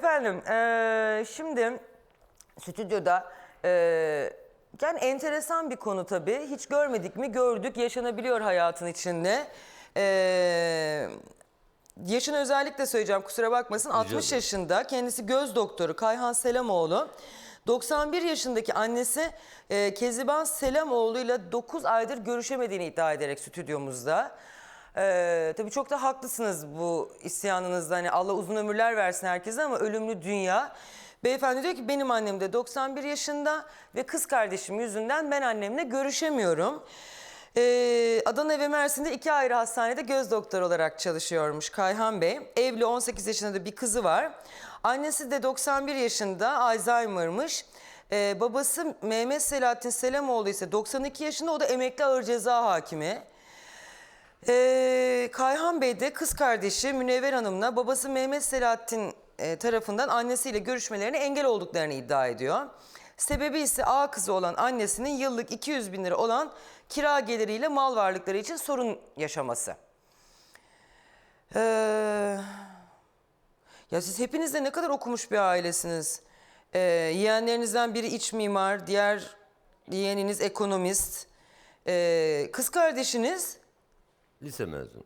Efendim eee, şimdi stüdyoda eee, yani enteresan bir konu tabii. Hiç görmedik mi? Gördük. Yaşanabiliyor hayatın içinde. Eee yaşını özellikle söyleyeceğim kusura bakmasın. 60 yaşında kendisi göz doktoru Kayhan Selamoğlu. 91 yaşındaki annesi e, Keziban Selamoğlu ile 9 aydır görüşemediğini iddia ederek stüdyomuzda. Ee, tabii çok da haklısınız bu isyanınızda. Hani Allah uzun ömürler versin herkese ama ölümlü dünya. Beyefendi diyor ki benim annem de 91 yaşında ve kız kardeşim yüzünden ben annemle görüşemiyorum. Ee, Adana ve Mersin'de iki ayrı hastanede göz doktoru olarak çalışıyormuş Kayhan Bey. Evli 18 yaşında da bir kızı var. Annesi de 91 yaşında Alzheimer'mış. Ee, babası Mehmet Selahattin Selamoğlu ise 92 yaşında o da emekli ağır ceza hakimi. Ee, Kayhan Bey de kız kardeşi Münevver Hanım'la babası Mehmet Selahattin e, tarafından annesiyle görüşmelerine engel olduklarını iddia ediyor. Sebebi ise A kızı olan annesinin yıllık 200 bin lira olan kira geliriyle mal varlıkları için sorun yaşaması. Ee, ya siz hepiniz de ne kadar okumuş bir ailesiniz. Ee, yeğenlerinizden biri iç mimar, diğer yeğeniniz ekonomist. Ee, kız kardeşiniz Lise mezunu.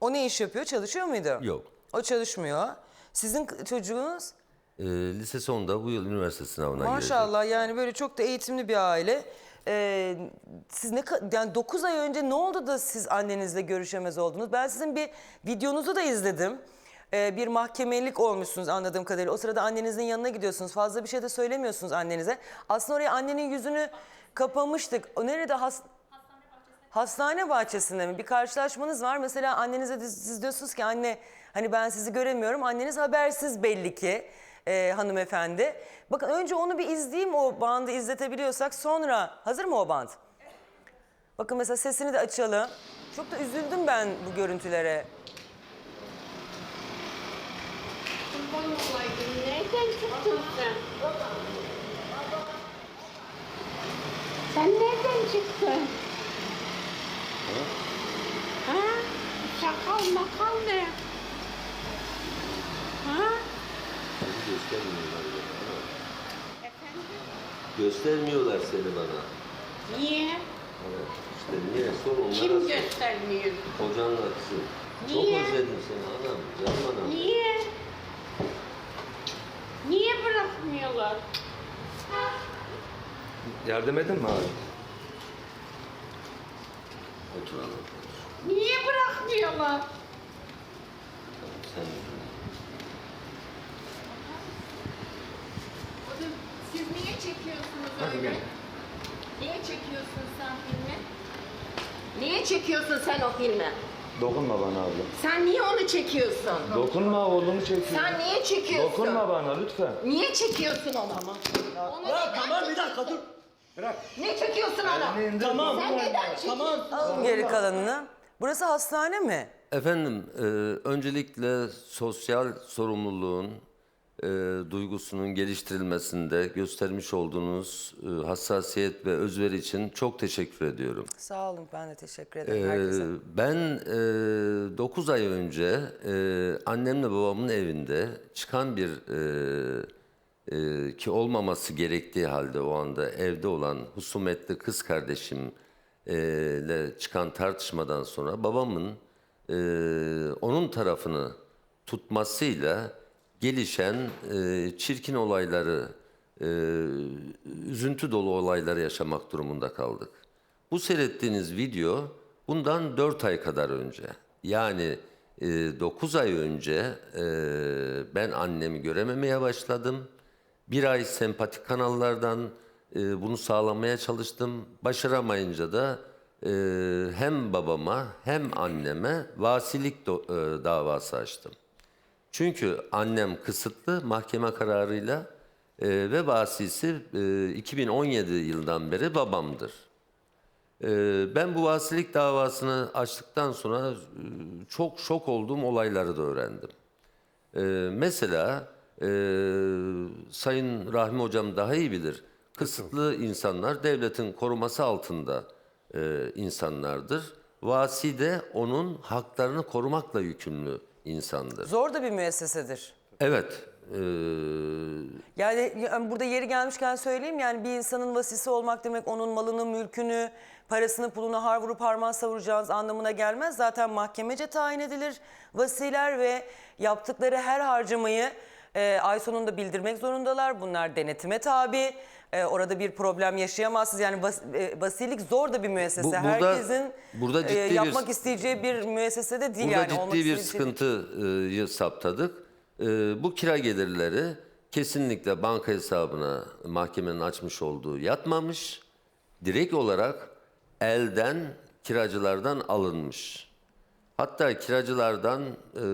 o ne iş yapıyor? Çalışıyor muydu? Yok. O çalışmıyor. Sizin k- çocuğunuz Ee, lise sonunda bu yıl üniversite sınavına girecek. maşallah yani böyle çok da eğitimli bir aile. Ee, siz ne ka- yani 9 ay önce ne oldu da siz annenizle görüşemez oldunuz? Ben sizin bir videonuzu da izledim. Ee, bir mahkemelik olmuşsunuz anladığım kadarıyla. O sırada annenizin yanına gidiyorsunuz. Fazla bir şey de söylemiyorsunuz annenize. Aslında oraya annenin yüzünü kapamıştık. O nerede? Has- Hastane bahçesinde mi? Bir karşılaşmanız var. Mesela annenize siz diyorsunuz ki anne hani ben sizi göremiyorum. Anneniz habersiz belli ki e, hanımefendi. Bakın önce onu bir izleyeyim o bandı izletebiliyorsak sonra hazır mı o band? Bakın mesela sesini de açalım. Çok da üzüldüm ben bu görüntülere. Kurban olaydım. Çıktın sen? Sen nereden çıktın? Ha? Sakal makal ne? Ha? Göstermiyorlar. Efendim? Göstermiyorlar seni bana. Niye? Evet. İşte niye? Sor onlara Kim sor. göstermiyor? Kocanla kızım. Çok Niye? özledim seni adam. Canım anam. Niye? Niye bırakmıyorlar? Yardım edin mi abi? Oturalım. Niye bırakmıyorlar? Sen Oğlum, Siz niye çekiyorsunuz Hadi öyle? gel. Niye çekiyorsun sen filmi? Niye çekiyorsun sen o filmi? Dokunma bana abla. Sen niye onu çekiyorsun? Dokunma oğlumu çekiyor. Sen niye çekiyorsun? Dokunma bana lütfen. Niye çekiyorsun onu? Tamam. Onu Ya neden tamam bir dakika dur. Ne çekiyorsun onu? Tamam. Sen neden çekiyorsun? Tamam. Alın geri kalanını. Burası hastane mi? Efendim, e, öncelikle sosyal sorumluluğun e, duygusunun geliştirilmesinde göstermiş olduğunuz e, hassasiyet ve özveri için çok teşekkür ediyorum. Sağ olun ben de teşekkür ederim Ee, herkese. ben 9 ay önce e, annemle babamın evinde çıkan bir e, e, ki olmaması gerektiği halde o anda evde olan husumetli kız kardeşim e, ile çıkan tartışmadan sonra babamın e, onun tarafını tutmasıyla gelişen e, çirkin olayları, e, üzüntü dolu olayları yaşamak durumunda kaldık. Bu seyrettiğiniz video bundan 4 ay kadar önce. Yani 9 ay önce e, ben annemi görememeye başladım. Bir ay sempatik kanallardan e, bunu sağlamaya çalıştım. Başaramayınca da e, hem babama hem anneme vasilik do- e, davası açtım. Çünkü annem kısıtlı mahkeme kararıyla e, ve vasisi e, 2017 yıldan beri babamdır. E, ben bu vasilik davasını açtıktan sonra e, çok şok olduğum olayları da öğrendim. E, mesela e, Sayın Rahmi Hocam daha iyi bilir. Kısıtlı insanlar devletin koruması altında e, insanlardır. Vasi de onun haklarını korumakla yükümlü insandır. Zor da bir müessesedir. Evet, e, Yani, yani burada yeri gelmişken söyleyeyim yani bir insanın vasisi olmak demek onun malını, mülkünü, parasını, pulunu har vurup harman savuracağınız anlamına gelmez. Zaten mahkemece tayin edilir vasiler ve yaptıkları her harcamayı e, ay sonunda bildirmek zorundalar. Bunlar denetime tabi. E, orada bir problem yaşayamazsınız. Yani vas, e, vasilik zor da bir müessese. Bu- burada- Herkesin burada e, ciddi bir- yapmak isteyeceği bir müessese de değil Burada yani. olmak ciddi bir şey değil. sıkıntıyı saptadık. Ee, bu kira gelirleri kesinlikle banka hesabına mahkemenin açmış olduğu yatmamış. Direkt olarak elden kiracılardan alınmış. Hatta kiracılardan e,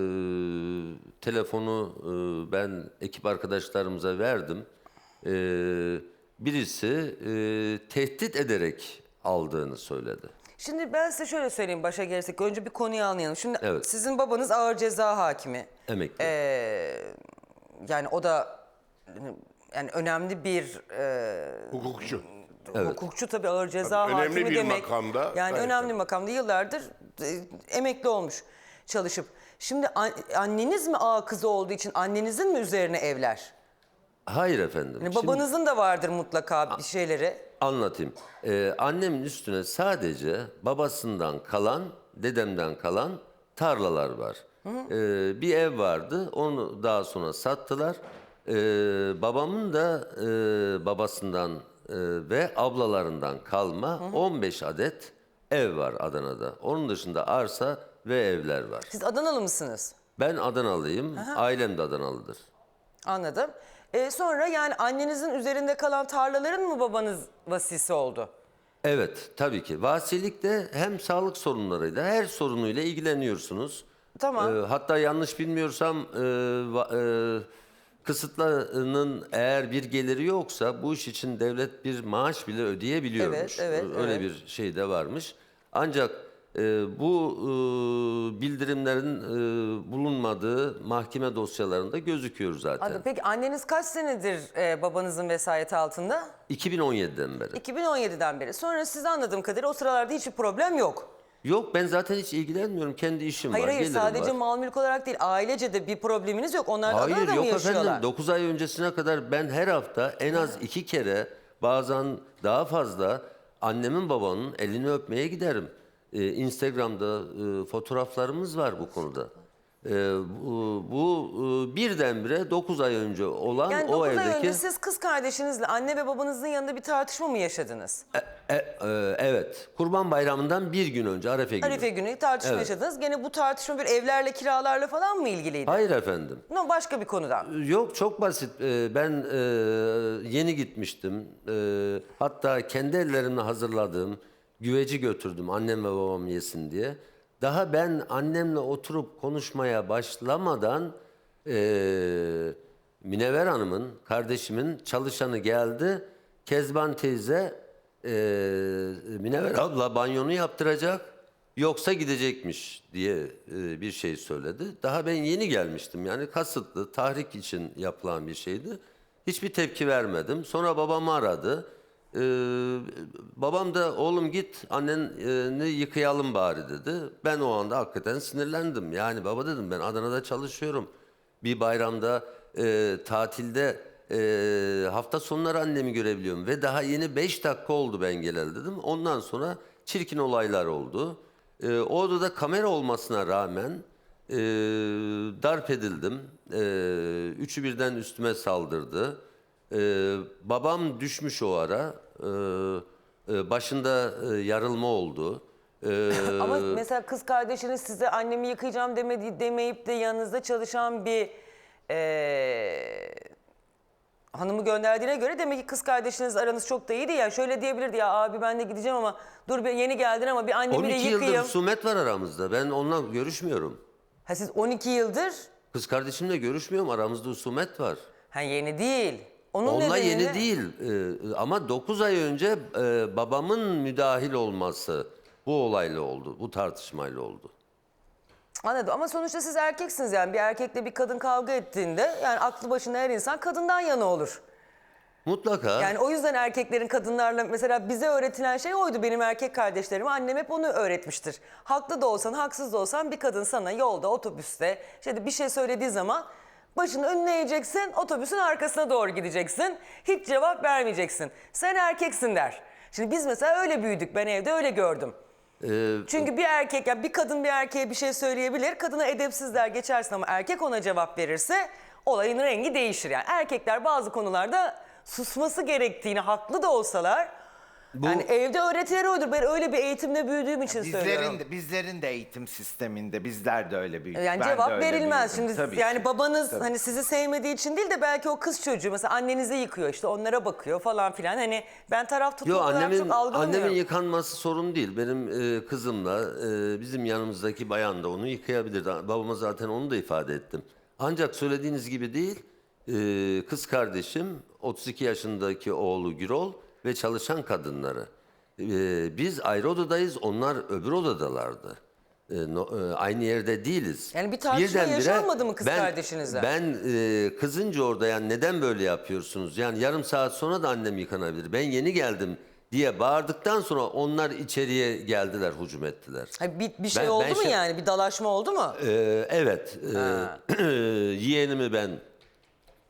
telefonu e, ben ekip arkadaşlarımıza verdim. E, birisi e, tehdit ederek aldığını söyledi. Şimdi ben size şöyle söyleyeyim başa gelirsek. Önce bir konuyu anlayalım. Şimdi Evet. sizin babanız ağır ceza hakimi. Emekli. Ee, yani o da yani önemli bir e, Hukukçu. hukukçu tabii ağır ceza Tabii, önemli hakimi bir demek. makamda Yani gayet önemli tabii. makamda yıllardır emekli olmuş çalışıp. Şimdi an- anneniz mi ağa kızı olduğu için annenizin mi üzerine evler? Hayır efendim. Yani Şimdi- babanızın da vardır mutlaka bir şeyleri. Anlatayım. Ee, annemin üstüne sadece babasından kalan, dedemden kalan tarlalar var. Ee, bir ev vardı, onu daha sonra sattılar. Ee, babamın da e, babasından e, ve ablalarından kalma 15 adet ev var Adana'da. Onun dışında arsa ve evler var. Siz Adanalı mısınız? Ben Adanalıyım, ailem de Adanalıdır. Anladım. Ee, sonra yani annenizin üzerinde kalan tarlaların mı babanız vasisi oldu? Evet, tabii ki. Vasilikte hem sağlık sorunlarıyla her sorunuyla ilgileniyorsunuz. Tamam. Ee, hatta yanlış bilmiyorsam e, va- e, kısıtlanın eğer bir geliri yoksa bu iş için devlet bir maaş bile ödeyebiliyormuş. Evet, evet, Öyle evet. bir şey de varmış. Ancak e, bu e, bildirimlerin e, bulunmadığı mahkeme dosyalarında gözüküyor zaten. Anladım. Peki anneniz kaç senedir e, babanızın vesayeti altında? 2017'den beri. 2017'den beri. Sonra siz anladığım kadarıyla o sıralarda hiçbir problem yok. Yok ben zaten hiç ilgilenmiyorum. Kendi işim Hayır var, hayır sadece var. mal mülk olarak değil ailece de bir probleminiz yok. Onlar da Hayır Adana'da yok mı yaşıyorlar? efendim 9 ay öncesine kadar ben her hafta en az iki kere bazen daha fazla annemin babamın elini öpmeye giderim. Ee, Instagram'da e, fotoğraflarımız var bu konuda. Ee, bu bu e, birdenbire 9 ay önce olan Yani o 9 ay evdeki... önce siz kız kardeşinizle anne ve babanızın yanında bir tartışma mı yaşadınız? E, e, evet Kurban Bayramı'ndan bir gün önce Arefe günü. Arife günü tartışma Evet. yaşadınız. Gene bu tartışma bir evlerle kiralarla falan mı ilgiliydi? Hayır efendim. No, başka bir konudan. Yok çok basit. Ee, Ben e, yeni gitmiştim. Ee, Hatta kendi ellerimle hazırladığım güveci götürdüm annem ve babam yesin diye. Daha ben annemle oturup konuşmaya başlamadan e, Minever Hanım'ın, kardeşimin çalışanı geldi. Kezban teyze e, Minever abla banyonu yaptıracak yoksa gidecekmiş diye e, bir şey söyledi. Daha ben yeni gelmiştim yani kasıtlı tahrik için yapılan bir şeydi. Hiçbir tepki vermedim. Sonra babamı aradı. Ee, babam da oğlum git anneni yıkayalım bari dedi. Ben o anda hakikaten sinirlendim. Yani baba dedim ben Adana'da çalışıyorum. Bir bayramda e, tatilde e, hafta sonları annemi görebiliyorum. Ve daha yeni 5 dakika oldu ben geleli dedim. Ondan sonra çirkin olaylar oldu. E, o odada kamera olmasına rağmen e, darp edildim. E, üçü birden üstüme saldırdı. E, babam düşmüş o ara. E, e, başında e, yarılma oldu. E, Ama mesela kız kardeşiniz size annemi yıkayacağım demedi, demeyip de yanınızda çalışan bir eee, hanımı gönderdiğine göre demek ki kız kardeşiniz aranız çok da iyiydi ya. Şöyle diyebilirdi ya abi ben de gideceğim ama dur ben yeni geldin ama bir annemi de 12 yıkayayım. yıldır husumet var aramızda. Ben onunla görüşmüyorum. Ha siz 12 yıldır Kız kardeşimle görüşmüyorum. Aramızda husumet var. ha yeni değil. Onun Onunla nedeni yeni değil. Ee, ama 9 ay önce e, babamın müdahil olması bu olayla oldu. Bu tartışmayla oldu. Anladım ama sonuçta siz erkeksiniz yani bir erkekle bir kadın kavga ettiğinde yani aklı başında her insan kadından yana olur. Mutlaka. Yani o yüzden erkeklerin kadınlarla mesela bize öğretilen şey oydu benim erkek kardeşlerime annem hep onu öğretmiştir. Haklı da olsan haksız da olsan bir kadın sana yolda otobüste işte bir şey söylediği zaman Başını önüne eğeceksin, otobüsün arkasına doğru gideceksin. Hiç cevap vermeyeceksin. Sen erkeksin der. Şimdi biz mesela öyle büyüdük. Ben evde öyle gördüm. Ee, Çünkü bir erkek, yani bir kadın bir erkeğe bir şey söyleyebilir. Kadına edepsiz der geçersin ama erkek ona cevap verirse olayın rengi değişir. Yani erkekler bazı konularda susması gerektiğini haklı da olsalar yani evde öğretileri oydur. Ben öyle bir eğitimde büyüdüğüm için söylüyorum. Bizlerin de, bizlerin de eğitim sisteminde bizler de öyle büyüdük. Yani Ben de cevap öyle verilmez. büyüdüm. Şimdi Tabii yani ki. babanız Tabii. hani sizi sevmediği için değil de belki o kız çocuğu mesela annenizi yıkıyor işte onlara bakıyor falan filan. Hani ben taraf tutma Yo kadar annemin çok algılamıyorum. annemin yıkanması sorun değil. Benim e, kızımla e, bizim yanımızdaki bayan da onu yıkayabilir. Babama zaten onu da ifade ettim. Ancak söylediğiniz gibi değil. e, kız kardeşim 32 yaşındaki oğlu Gürol ve çalışan kadınları. E, biz ayrı odadayız. Onlar öbür odadalardı. E, no- e, aynı yerde değiliz. Yani bir tartışma Birdenbire yaşanmadı mı kız ben- kardeşinizle? Ben e, kızınca orada yani neden böyle yapıyorsunuz? Yani yarım saat sonra da annem yıkanabilir. Ben yeni geldim diye bağırdıktan sonra onlar içeriye geldiler, hücum ettiler. Hani bir, bir şey Ben- oldu ben mu şey- yani? Bir dalaşma oldu mu? Ee, evet. e, yeğenimi ben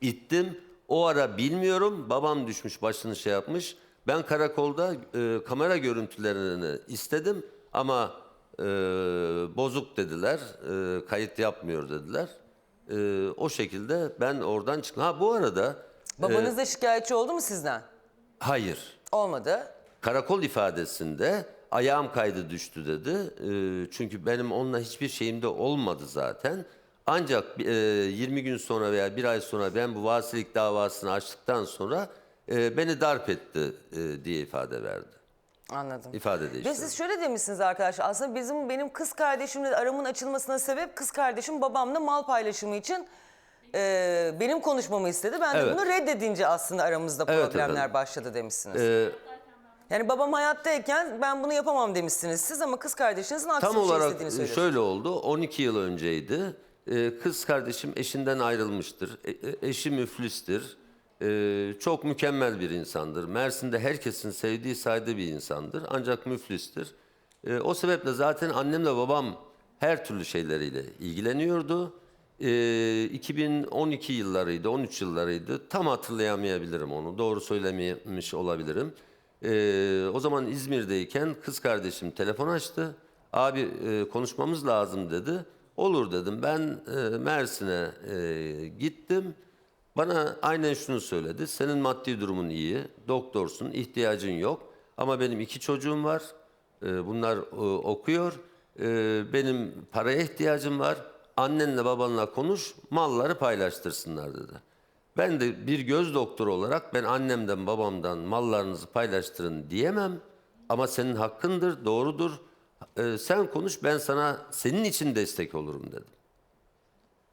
ittim. O ara bilmiyorum. Babam düşmüş, başını şey yapmış. Ben karakolda e, kamera görüntülerini istedim ama e, bozuk dediler. e, kayıt yapmıyor dediler. E, o şekilde ben oradan çıktım. Ha bu arada Babanız da şikayetçi oldu mu sizden? hayır. Olmadı. Karakol ifadesinde ayağım kaydı düştü dedi. Ee, çünkü benim onunla hiçbir şeyim de olmadı zaten. Ancak e, 20 gün sonra veya bir ay sonra ben bu vasilik davasını açtıktan sonra e, beni darp etti e, diye ifade verdi. Anladım. İfade Ve değiştirdi. siz şöyle demişsiniz arkadaşlar. Aslında bizim benim kız kardeşimle aramın açılmasına sebep kız kardeşim babamla mal paylaşımı için e, benim konuşmamı istedi. Ben de Evet. bunu reddedince aslında aramızda Evet problemler efendim. başladı demişsiniz. Ee, yani babam hayattayken ben bunu yapamam demişsiniz siz ama kız kardeşinizin aksi Tam bir şey olarak istediğini e, söylüyorsunuz. şöyle oldu. 12 yıl önceydi. Ee, Kız kardeşim eşinden ayrılmıştır. E- e- Eşi müflistir. Ee, Çok mükemmel bir insandır. Mersin'de herkesin sevdiği, saydığı bir insandır. Ancak müflistir. Ee, O sebeple zaten annemle babam her türlü şeyleriyle ilgileniyordu. Ee, 2012 yıllarıydı, 13 yıllarıydı. Tam hatırlayamayabilirim onu. Doğru söylememiş olabilirim. Ee, o zaman İzmir'deyken kız kardeşim telefon açtı. Abi e, konuşmamız lazım dedi. Olur dedim. Ben e, Mersin'e e, gittim. Bana aynen şunu söyledi. Senin maddi durumun iyi, doktorsun, ihtiyacın yok. Ama benim iki çocuğum var. E, bunlar e, okuyor. E, benim paraya ihtiyacım var. Annenle babanla konuş, malları paylaştırsınlar dedi. Ben de bir göz doktoru olarak ben annemden babamdan mallarınızı paylaştırın diyemem. Ama senin hakkındır, doğrudur. Ee, sen konuş ben sana senin için destek olurum dedim.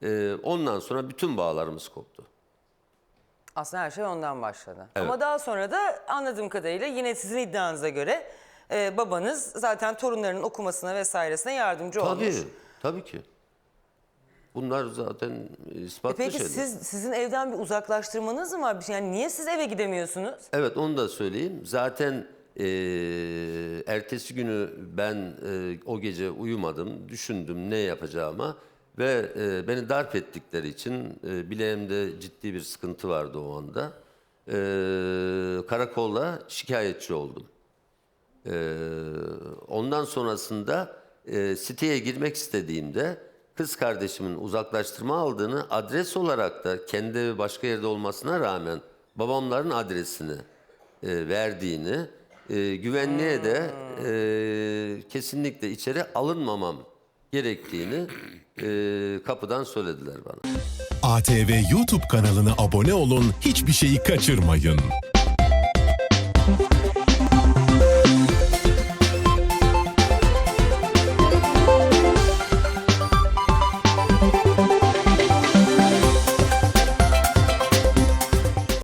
Ee, ondan sonra bütün bağlarımız koptu. Aslında her şey ondan başladı. Ama daha sonra da anladığım kadarıyla yine sizin iddianıza göre e, babanız zaten torunlarının okumasına vesairesine yardımcı olmuş. Tabii, tabii ki. Bunlar zaten E ispatlı peki şeyler. siz sizin evden bir uzaklaştırmanız mı var? Şey- Yani niye siz eve gidemiyorsunuz? Evet onu da söyleyeyim. Zaten eee, ertesi günü ben eee, o gece uyumadım. Düşündüm ne yapacağıma. Ve eee, beni darp ettikleri için eee, bileğimde ciddi bir sıkıntı vardı o anda. Eee karakolla şikayetçi oldum. Eee, ondan sonrasında eee, siteye girmek istediğimde kız kardeşimin uzaklaştırma aldığını adres olarak da kendi başka yerde olmasına rağmen babamların adresini eee, verdiğini, eee, güvenliğe de eee, kesinlikle içeri alınmamam gerektiğini eee, kapıdan söylediler bana. ATV YouTube kanalına abone olun, hiçbir şeyi kaçırmayın.